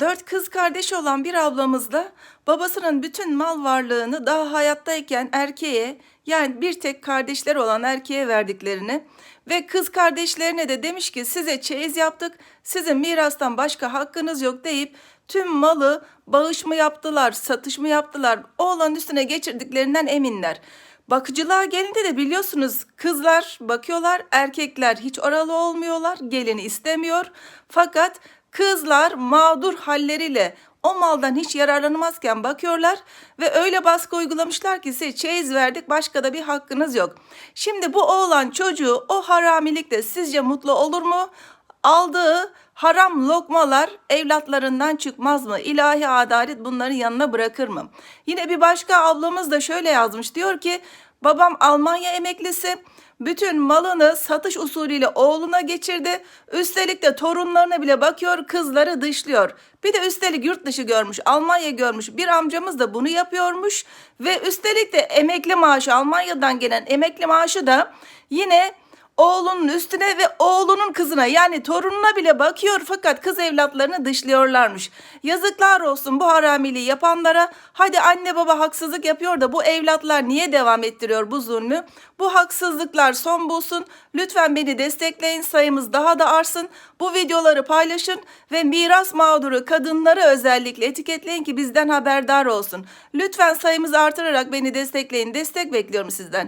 Dört kız kardeş olan bir ablamızla babasının bütün mal varlığını daha hayattayken erkeğe yani bir tek kardeşler olan erkeğe verdiklerini ve kız kardeşlerine de demiş ki size çeyiz yaptık sizin mirastan başka hakkınız yok deyip tüm malı bağış mı yaptılar satış mı yaptılar oğlanın üstüne geçirdiklerinden eminler. Bakıcılığa gelince de biliyorsunuz kızlar bakıyorlar erkekler hiç oralı olmuyorlar gelini istemiyor fakat kızlar mağdur halleriyle o maldan hiç yararlanamazken bakıyorlar ve öyle baskı uygulamışlar ki size çeyiz verdik başka da bir hakkınız yok. Şimdi bu oğlan çocuğu o haramilikte sizce mutlu olur mu? Aldığı haram lokmalar evlatlarından çıkmaz mı? İlahi adalet bunların yanına bırakır mı? Yine bir başka ablamız da şöyle yazmış. Diyor ki babam Almanya emeklisi bütün malını satış usulüyle oğluna geçirdi. Üstelik de torunlarına bile bakıyor kızları dışlıyor. Bir de üstelik yurt dışı görmüş, Almanya görmüş. Bir amcamız da bunu yapıyormuş. Ve üstelik de emekli maaşı, Almanya'dan gelen emekli maaşı da yine oğlunun üstüne ve oğlunun kızına yani torununa bile bakıyor fakat kız evlatlarını dışlıyorlarmış. Yazıklar olsun bu haramiliği yapanlara. Hadi anne baba haksızlık yapıyor da bu evlatlar niye devam ettiriyor bu zulmü? Bu haksızlıklar son bulsun. Lütfen beni destekleyin sayımız daha da artsın. Bu videoları paylaşın ve miras mağduru kadınları özellikle etiketleyin ki bizden haberdar olsun. Lütfen sayımızı artırarak beni destekleyin. Destek bekliyorum sizden.